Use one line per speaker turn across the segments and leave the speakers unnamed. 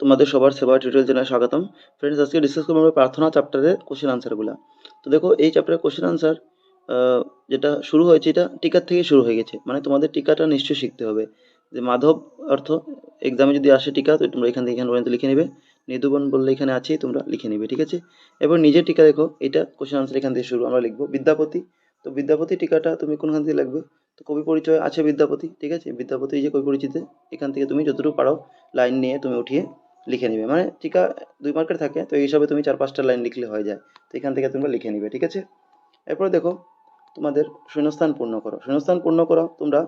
তোমাদের সবার সেবা টিউটোরিয়াল চ্যানেলে স্বাগতম। ফ্রেন্ডস আজকে ডিসকাস করব আমরা প্রার্থনা চ্যাপ্টারের কোশ্চেন আনসারগুলো তো দেখো, এই চ্যাপ্টারের কোশ্চেন আনসার যেটা শুরু হয়েছে, এটা টিকার থেকে শুরু হয়ে গেছে। মানে তোমাদের টিকাটা নিশ্চয়ই শিখতে হবে। যে মাধব অর্থ এক্সামে যদি আসে টিকা, তো তোমরা এখান থেকে এখানে পর্যন্ত লিখে নেবে। নিধুবন বললে এখানে আছেই তোমরা লিখে নেবে, ঠিক আছে? এবার নিজের টিকা দেখো, এটা কোশ্চেন আনসার এখান থেকে শুরু, আমরা লিখব। বিদ্যাপতি তো বিদ্যাপতি টিকাটা তুমি কোনখান থেকে লাগবে? তো কবি পরিচয় আছে বিদ্যাপতি, ঠিক আছে? বিদ্যাপতি যে কবি পরিচিতে, এখান থেকে তুমি যতটুকু পারো লাইন নিয়ে তুমি উঠিয়ে লিখে নিবে। মানে টিকা দুই মার্কের থাকে, তো এই হিসাবে তুমি চার, পাঁচটা লাইন লিখলে হয়ে যায়। তো এখান থেকে তোমরা লিখে নিবে, ঠিক আছে? এরপরে দেখো, তোমাদের শূন্যস্থান পূর্ণ করো। শূন্যস্থান পূর্ণ করো, তোমরা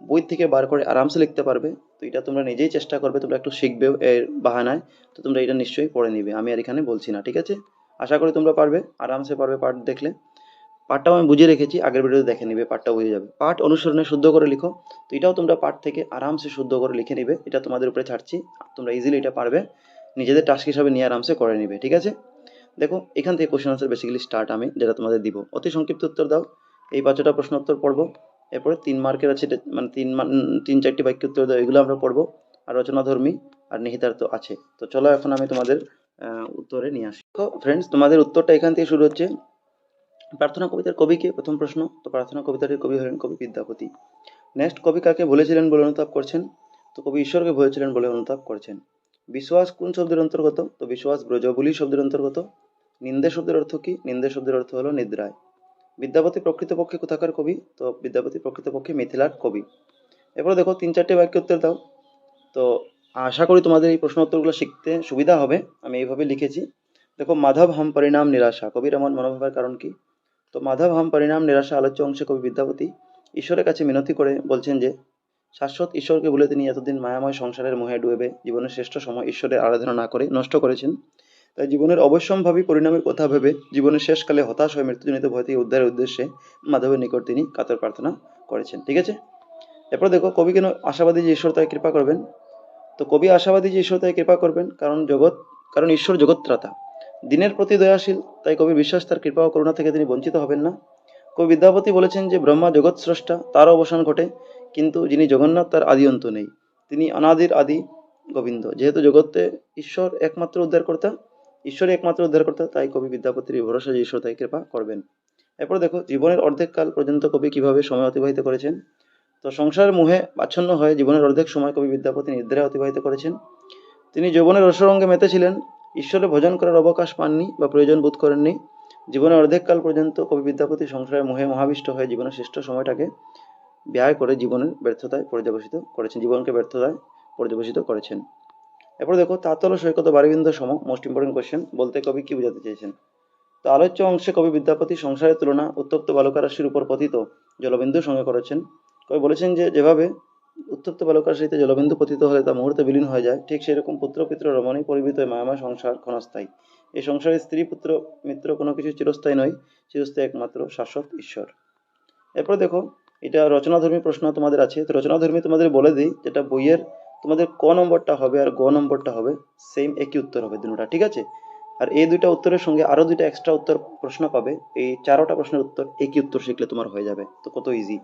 বই থেকে বার করে আরামসে লিখতে পারবে। তো এটা তোমরা নিজেই চেষ্টা করবে, তোমরা একটু শিখবে এর বাহানায়। তো তোমরা এটা নিশ্চয়ই পড়ে নিবে। আমি আর এখানে বলছি না, ঠিক আছে? আশা করি তোমরা পারবে, আরামসে পারবে পাঠ দেখলে। পাঠটাও আমি বুঝিয়ে রেখেছি, আগের ভিডিওতে দেখে নিবে পাঠটা বুঝে যাবে। পাঠ অনুসরণে শুদ্ধ করে লিখো। তো এটাও তোমরা পাঠ থেকে আরামসে শুদ্ধ করে লিখে নিবে। এটা তোমাদের উপরে ছাড়ছি, তোমরা ইজিলি এটা পারবে। নিজেদের টাস্ক হিসাবে নিয়ে আরামসে করে নিবে, ঠিক আছে? দেখো, এখান থেকে কোশ্চেন আনসার বেসিক্যালি স্টার্ট আমি, যেটা তোমাদের দিব। অতি সংক্ষিপ্ত উত্তর দাও। এই পাঁচটা প্রশ্ন উত্তর পড়ব। এরপরে তিন মার্কের আছে মানে তিন তিন চারটি বাক্য উত্তর দাও, এগুলো আমরা পড়ব। আর রচনাধর্মী আর নিহিতার্থ আছে। তো চলো এখন আমি তোমাদের উত্তরে নিয়ে আসি। ফ্রেন্ডস তোমাদের উত্তরটা এখান থেকে শুরু হচ্ছে। প্রার্থনা কবিতার কবি কে? প্রথম প্রশ্ন। তো প্রার্থনা কবিতাটির কবি হলেন কবি বিদ্যাপতি। নেক্সট কবি কাকে বলেছিলেন বলে অনুতাপ করছেন? তো কবি ঈশ্বরকে বলেছিলেন বলে অনুতাপ করছেন। বিশ্বাস কোন শব্দের অন্তর্গত? তো বিশ্বাস ব্রজবুলি শব্দের অন্তর্গত। নিন্দে শব্দের অর্থ কি? নিন্দে শব্দের অর্থ হলো নিদ্রায়। বিদ্যাপতি প্রকৃতপক্ষে কোথাকার কবি? তো বিদ্যাপতি প্রকৃতপক্ষে মিথিলার কবি। এরপর দেখো, তিন চারটে বাক্য উত্তর দাও। তো আশা করি তোমাদের এই প্রশ্ন উত্তরগুলো শিখতে সুবিধা হবে। আমি এইভাবে লিখেছি। দেখো, মাধব হাম পরিণাম নিরাশা। কবির এমন মনোভাবের কারণ কি? তো মাধব হাম পরিণাম নিরাশা আলোচ্য অংশে কবি বিদ্যাপতি ঈশ্বরের কাছে মিনতি করে বলছেন যে, শাশ্বত ঈশ্বরকে বলে তিনি এতদিন মায়াময় সংসারের মোহে ডুবে জীবনের শ্রেষ্ঠ সময় ঈশ্বরের আরাধনা না করে নষ্ট করেছেন। তাই জীবনের অবশ্যম্ভাবী পরিণামের কথা ভেবে জীবনের শেষকালে হতাশ হয়ে মৃত্যুজনিত ভয় থেকে উদ্ধারের উদ্দেশ্যে মাধবের নিকট তিনি কাতর প্রার্থনা করেছেন। ঠিক আছে? এরপর দেখো, কবি কেন আশাবাদী যে ঈশ্বর তাই কৃপা করবেন? তো কবি আশাবাদী যে ঈশ্বর তাই কৃপা করবেন, কারণ জগৎ, কারণ ঈশ্বর জগৎত্রাতা দিনের প্রতি দয়াশীল, তাই কবির বিশ্বাস, তার কৃপা ও করুণা থেকে তিনি বঞ্চিত হবেন না। কবি বিদ্যাপতি বলেছেন যে, ব্রহ্মা জগৎ স্রষ্টা, তার অবসান ঘটে, কিন্তু যিনি জগন্নাথ, তার আদি অন্ত নেই। তিনি অনাদির আদি গোবিন্দ। যেহেতু জগতে ঈশ্বর একমাত্র উদ্ধারকর্তা, ঈশ্বরই একমাত্র উদ্ধারকর্তা, তাই কবি বিদ্যাপতির ভরসা যে ঈশ্বর, তাই কৃপা করবেন। এরপর দেখো, জীবনের অর্ধেক কাল পর্যন্ত কবি কীভাবে সময় অতিবাহিত করেছেন? তো সংসারের মুহে আচ্ছন্ন হয়ে জীবনের অর্ধেক সময় কবি বিদ্যাপতি নিদ্রায় অতিবাহিত করেছেন। তিনি যৌবনের রসরঙ্গে মেতেছিলেন ঈশ্বরে ভজন করার অবকাশ পাননি বা প্রয়োজন বোধ করেননি। জীবনের অর্ধেককাল পর্যন্ত কবি বিদ্যাপতি সংসারের মোহে মহাবিষ্ট হয়ে জীবনের শ্রেষ্ঠ সময়টাকে ব্যয় করে জীবনের ব্যর্থতায় পর্যবেসিত করেছেন, জীবনকে ব্যর্থতায় পর্যবেসিত করেছেন। এরপর দেখো, তাতল সৈকত বারিবিন্দ সম মোস্ট ইম্পর্টেন্ট কোয়েশ্চেন বলতে কবি কি বোঝাতে চেয়েছেন? তো আলোচ্য অংশে কবি বিদ্যাপতি সংসারের তুলনা উত্তপ্ত বালুকা রাশির উপর পতিত জলবিন্দুর সঙ্গে করেছেন। কবি বলেছেন যে, যেভাবে উত্তপ্ত বালুকা রাশিতে জলবিন্দু পতিত হলে তা মুহূর্তে বিলীন হয়ে যায়। ঠিক সেরকম পুত্র পিত্র রমণী পরিবৃত মায়াময় সংসার ক্ষণস্থায়ী। এই সংসারে স্ত্রী, পুত্র, মিত্র কোনো কিছু চিরস্থায়ী নয়, চিরস্থায়ী একমাত্র শাশ্বত ঈশ্বর। এরপর দেখো, এটা রচনাধর্মী প্রশ্ন তোমাদের আছে। তো রচনাধর্মী তোমাদের বলে দিই, যেটা বইয়ের তোমাদের ক নম্বরটা হবে আর গ নম্বরটা হবে সেম একই উত্তর হবে দুটোটা, ঠিক আছে? আর এই দুইটা উত্তরের সঙ্গে আরও দুইটা এক্সট্রা উত্তর প্রশ্ন পাবে। এই চারোটা প্রশ্নের উত্তর একই উত্তর শিখলে তোমার হয়ে যাবে। তো কত ইজি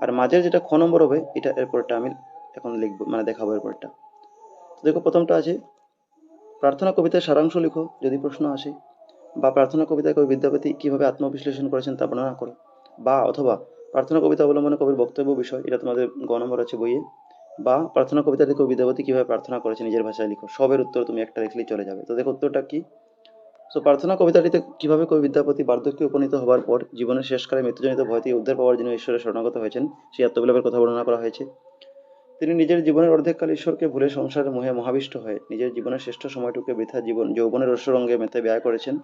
আর মাঝের যেটা খ নম্বর হবে, এটা এরপরটা আমি এখন লিখব মানে দেখাবো এরপরটা। দেখো, প্রথমটা আছে, প্রার্থনা কবিতার সারাংশ লিখো, যদি প্রশ্ন আসে। বা প্রার্থনা কবিতায় কবি বিদ্যাপতি কীভাবে আত্মবিশ্লেষণ করেছেন তা বর্ণনা করো। বা অথবা প্রার্থনা কবিতা অবলম্বনে কবির বক্তব্য বিষয়, এটা তোমাদের গ নম্বর আছে বইয়ে। বা প্রার্থনা কবিতাতে কবি বিদ্যাপতি কীভাবে প্রার্থনা করেছে নিজের ভাষায় লিখো, সবের উত্তর তুমি একটা লিখলেই চলে যাবে। তো দেখো উত্তরটা কি? সো প্রার্থনা কবিতাটিতে কীভাবে কবি বিদ্যাপতি বার্ধক্যে উপনীত হওয়ার পর জীবনের শেষকালে মৃত্যুজনিত ভয় থেকে উদ্ধার পাওয়ার জন্য ঈশ্বরের শরণাগত হয়েছেন, সেই আত্মবিলাপের কথা বর্ণনা করা হয়েছে। তিনি নিজের জীবনের অর্ধেককাল ঈশ্বরকে ভুলে সংসারের মোহে মহাবিষ্ট হয়ে নিজের জীবনের শ্রেষ্ঠ সময়টুকু বৃথা জীবন, যৌবনের রসরঙ্গে মেতে ব্যয় করেছেন।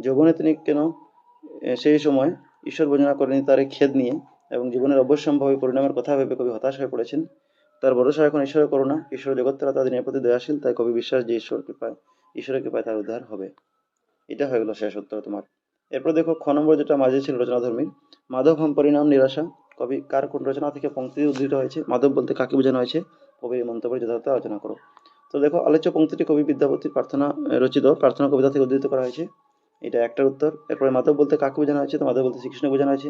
যৌবনে তিনি কেন সেই সময় ঈশ্বর ভোজনা করেনি তার খেদ নিয়ে এবং জীবনের অবশ্যম্ভাবী পরিণামের কথা ভেবে কবি হতাশ হয়ে পড়েছেন। তার ভরসা এখন ঈশ্বরের করুণা, ঈশ্বর জগৎতারা তাদের প্রতি দয়াশীল, তাই কবি বিশ্বাস যে ঈশ্বর কৃপায় ঈশ্বরের কৃপায় তার উদ্ধার হবে। এটা হয়ে গেল শেষ উত্তর তোমার। এরপর দেখো, খ নম্বর যেটা মাঝে ছিল রচনাধর্মী, মাধব হম পরিণাম নিরাশা, কবি কার কোন রচনা থেকে পঙ্ক্তি উদ্ধৃত হয়েছে? মাধব বলতে কাকে বোঝানো হয়েছে? কবির মন্তব্যের যথার্থ আলোচনা করো। তো দেখো, আলোচ্য পঙ্ক্তিটি কবি বিদ্যাপতির প্রার্থনা রচিত প্রার্থনা কবিতা থেকে উদ্ধৃত করা হয়েছে। এটা একটার উত্তর। এরপরে মাধব বলতে কাকে বোঝানো হয়েছে? তো মাধব বলতে শ্রীকৃষ্ণ বোঝানো হয়েছে।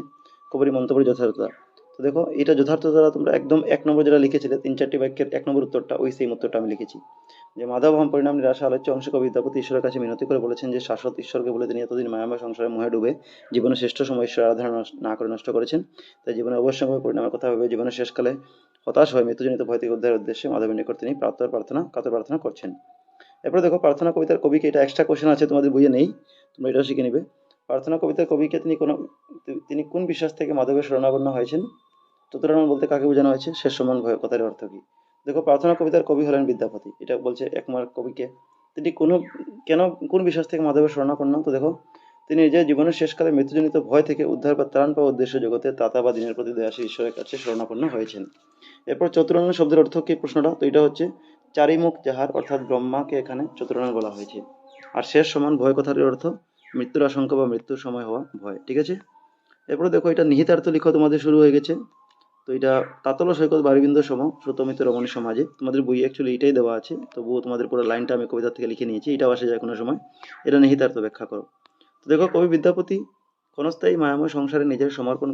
কবির মন্তব্যের যথার্থতা তো দেখো, এটা যথার্থ যথার্থতা তোমরা একদম এক নম্বর যেটা লিখেছিলে, তিন চারটি বাক্যের এক নম্বর উত্তরটা, ওই সেম উত্তরটা আমি লিখেছি। যে মাধব মাধবহম পরিণাম নিরাশা আলোচ্য অংশ কবি বিদ্যাপতি ঈশ্বরের কাছে মিনতি করে বলেছেন যে শাশ্বত ঈশ্বরকে বলে তিনি এতদিন মায়াময় সংসারে মোহে ডুবে জীবনের শ্রেষ্ঠ সময় ঈশ্বর আরাধনা না করে নষ্ট করেছেন। তাই জীবনে অবশ্যই পরিণামের কথা ভেবে জীবনের শেষকালে হতাশ হয়ে মৃত্যুজনিত ভয় থেকে উদ্ধারের উদ্দেশ্যে মাধবের নিকট তিনি প্রার্থনা প্রার্থনা, কাতর প্রার্থনা করছেন। এরপরে দেখো, প্রার্থনা কবিতার কবিকে এটা এক্সট্রা কোশ্চেন আছে, তোমাদের বুঝে নেই, তোমরা এটাও শিখে নিবে। প্রার্থনা কবিতার কবিকে তিনি কোন তিনি কোন বিশ্বাস থেকে মাধবের শরণাপন্ন হয়েছেন? চতুরানন বলতে কাকে বোঝানো হয়েছে? শেষ সমান ভয়, কথার অর্থ কি? দেখো, প্রার্থনা কবিতার কবি হলেন বিদ্যাপতি। এটা বলছে একমার কবিকে। তিনি কোনো, কেন, কোন বিশ্বাস থেকে মাধবের শরণাপন্ন তো দেখো, তিনি নিজের জীবনের শেষকালে মৃত্যুজনিত ভয় থেকে উদ্ধার বা ত্রাণ পাওয়ার উদ্দেশ্যে জগতে তাতা বা দিনের প্রতি দয়াশীল ঈশ্বরের কাছে শরণাপন্ন হয়েছেন। এরপর চতুরানন শব্দের অর্থ কি প্রশ্নটা? তো এটা হচ্ছে, চারিমুখ যাহার, অর্থাৎ ব্রহ্মাকে এখানে চতুরানন বলা হয়েছে। আর শেষ সমান ভয় কথার অর্থ, মৃত্যুর আশঙ্কা বা মৃত্যুর সময় হওয়া ভয়। ঠিক আছে? এরপরে দেখো, এটা নিহিতার্থ লিখ তোমাদের শুরু হয়ে গেছে। তো এটা তাতল সৈকত বারিবিন্দ সম, সুতমিত রমণী সমাজে। তোমাদের বই অ্যাকচুয়ালি এটাই দেওয়া আছে। তবুও তোমাদের পুরো লাইনটা আমি কবিতা থেকে লিখে নিয়েছি, এটাও আসে যায় কোনো সময়। এটা নিহিতার্থ ব্যাখ্যা করো। তো দেখো, কবি বিদ্যাপতি ক্ষণস্থায়ী মায়াময় সংসারে নিজের সমর্পণ,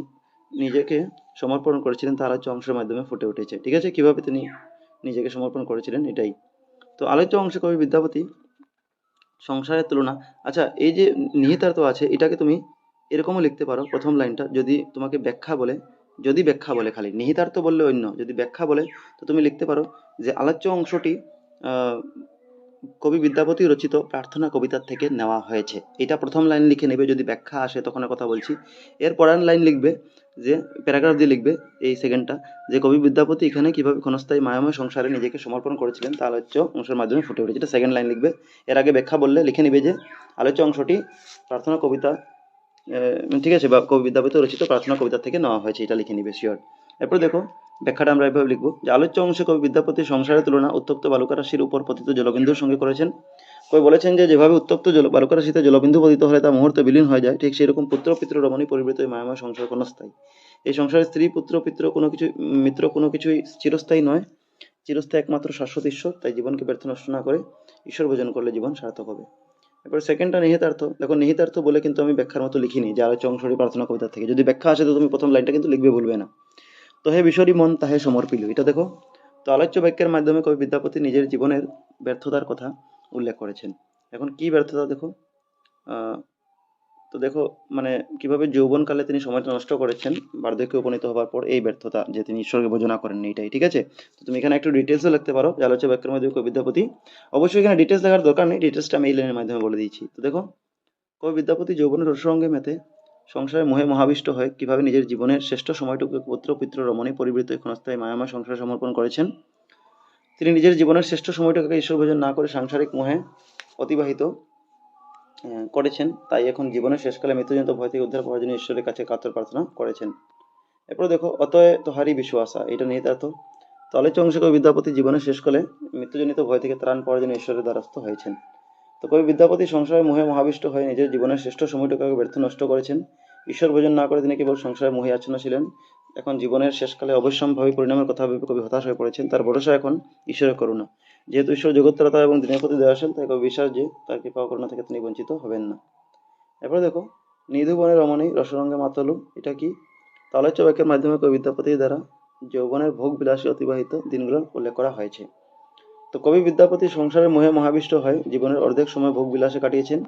নিজেকে সমর্পণ করেছিলেন, তার আলোচ্য অংশের মাধ্যমে ফুটে উঠেছে। ঠিক আছে? কীভাবে তিনি নিজেকে সমর্পণ করেছিলেন, এটাই। তো আলোচ্য অংশে কবি বিদ্যাপতি সংসারের তুলনা আচ্ছা এই যে নিহিতার্থ আছে, এটাকে তুমি এরকমও লিখতে পারো, প্রথম লাইনটা, যদি তোমাকে ব্যাখ্যা বলে যদি ব্যাখ্যা বলে খালি। নিহিতার্থ বললে অন্য যদি ব্যাখ্যা বলে তো তুমি লিখতে পারো যে আলোচ্য অংশটি কবি বিদ্যাপতি রচিত প্রার্থনা কবিতার থেকে নেওয়া হয়েছে। এটা প্রথম লাইন লিখে নেবে যদি ব্যাখ্যা আসে তখন কথা বলছি। এর পরের লাইন লিখবে যে প্যারাগ্রাফ দিয়ে লিখবে এই সেকেন্ডটা যে কবি বিদ্যাপতি এখানে কীভাবে ক্ষণস্থায়ী মায়াময় সংসারে নিজেকে সমর্পণ করেছিলেন তা আলোচ্য অংশের মাধ্যমে ফুটে উঠেছে। এটা সেকেন্ড লাইন লিখবে। এর আগে ব্যাখ্যা বললে লিখে নিবে যে আলোচ্য অংশটি প্রার্থনা কবিতা ঠিক আছে, বা কবি বিদ্যাপতি রচিত প্রার্থনা কবিতা থেকে নেওয়া হয়েছে, এটা লিখে নিবে শিওর এরপর দেখো, ব্যাখ্যাটা আমরা এভাবে লিখব। যে আলোচ্য অংশে কবি বিদ্যাপতি সংসারের তুলনা উত্তপ্ত বালুকারাশির উপর পতিত জলবিন্দুর সঙ্গে করেছেন। কবি বলেছেন যে, যেভাবে উত্তপ্ত জল বালুকারাশিতে জলবিন্দু পতিত হলে তা মুহূর্তে বিলীন হয়ে যায়, ঠিক সেরকম পুত্র পিত্র রমণী পরিবৃত মায়াময় সংসার কোনো স্থায়ী এই সংসারে স্ত্রী, পুত্র পিত্র কোনো কিছু মিত্র, কোনো কিছুই চিরস্থায়ী নয়। চিরস্থায়ী একমাত্র শাশ্বত ঈশ্বর, তাই জীবনকে ব্যর্থ নষ্ট না করে ঈশ্বর ভোজন করলে জীবন সার্থক হবে। এরপর সেকেন্ডটা নিহিতার্থ। দেখো, নিহিতার্থ বলে কিন্তু আমি ব্যাখ্যার মতো লিখিনি, যে আলোচ্য অংশটি প্রার্থনা কবিতা থেকে। যদি ব্যাখ্যা আসে, তো তুমি প্রথম লাইনটা কিন্তু লিখবে বলবে না। তো হে বিশ্বরী মন, তাহে সমর্পিল। এটা দেখো, তো আলোচ্য বাক্যের মাধ্যমে কবি বিদ্যাপতি নিজের জীবনের ব্যর্থতার কথা উল্লেখ করেছেন। এখন কি ব্যর্থতা দেখো? তো দেখো মানে কীভাবে যৌবনকালে তিনি সময়টা নষ্ট করেছেন, বার্ধক্যে উপনীত হওয়ার পর এই ব্যর্থতা যে তিনি ঈশ্বরকে ভোজনা করেননি এটাই, ঠিক আছে? তো তুমি এখানে একটু ডিটেলসও লিখতে পারো যে আলোচ্য বাক্যের মাধ্যমে কবি বিদ্যাপতি। অবশ্যই এখানে ডিটেলস লেখার দরকার নেই ডিটেলসটা আমি এই লাইনের মাধ্যমে বলে দিয়েছি। তো দেখো, কবি বিদ্যাপতি যৌবনের রসরঙ্গে মেতে সংসারে মোহে মহাবিষ্ট হয়ে কীভাবে নিজের জীবনের শ্রেষ্ঠ সময়টুকু পুত্র পিত্র রমণী পরিবৃত ক্ষণস্থায়ী মায়াময় সংসারে সমর্পণ করেছেন। তিনি নিজের জীবনের শ্রেষ্ঠ সময়টুকুকে ঈশ্বর ভোজন না করে সাংসারিক মোহে অতিবাহিত করেছেন। তাই এখন জীবনের শেষকালে মৃত্যুজনিত ভয় থেকে উদ্ধার পাওয়ার জন্য ঈশ্বরের কাছে কাতর প্রার্থনা করেছেন। এরপর দেখো অতএ তোহারি বিশ্বাসা এটা নিহিতার্থ। তলে অংশে কবি বিদ্যাপতি জীবনের শেষকালে মৃত্যুজনিত ভয় থেকে ত্রাণ পাওয়ার জন্য ঈশ্বরের দ্বারস্থ হয়েছেন। তো কবি বিদ্যাপতি সংসারে মোহে মহাবিষ্ট হয়ে নিজের জীবনের শ্রেষ্ঠ সময়টুকুকে ব্যর্থ নষ্ট করেছেন। ঈশ্বর ভোজন না করে তিনি কেবল সংসারে মোহে আচ্ছন্ন ছিলেন। এখন জীবনের শেষকালে অবশ্যম্ভাবী পরিণামের কথা ভেবে কবি হতাশ হয়ে পড়েছেন। তার ভরসা এখন ঈশ্বরের করুণা। যেহেতু ঈশ্বর জগত্তরতা এবং দিনের প্রতি দয়াশীল, তাই কবি বিশ্বাস যে তার কৃপা থেকে তিনি বঞ্চিত হবেন না। এরপরে দেখো, নিধু বনের রমণী রসরঙ্গে মাতালু, এটা কি? তালেচ্য বাক্যের মাধ্যমে কবি বিদ্যাপতির দ্বারা যৌবনের ভোগ বিলাসী অতিবাহিত দিনগুলো উল্লেখ করা হয়েছে। তো কবি বিদ্যাপতি সংসারের মোহে মহাবিষ্ট হয়, জীবনের অর্ধেক সময় ভোগ বিলাসে কাটিয়েছেন।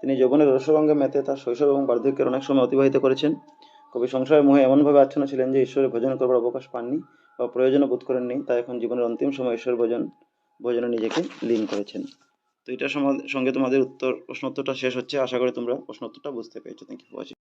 তিনি যৌবনের রসরঙ্গে মেতে তার শৈশব এবং বার্ধক্যের অনেক সময় অতিবাহিত করেছেন। কবি সংসারের মোহে এমনভাবে আচ্ছন্ন ছিলেন যে ঈশ্বরের ভোজন করবার অবকাশ পাননি বা প্রয়োজনও বোধ করেননি, তাই এখন জীবনের অন্তিম সময় ঈশ্বর ভোজন ভোজনে নিজেকে লীন করেছেন। তো এটার সঙ্গে তোমাদের উত্তর প্রশ্ন উত্তরটা শেষ হচ্ছে। আশা করি তোমরা প্রশ্ন উত্তরটা বুঝতে পেরেছ। Thank you for watching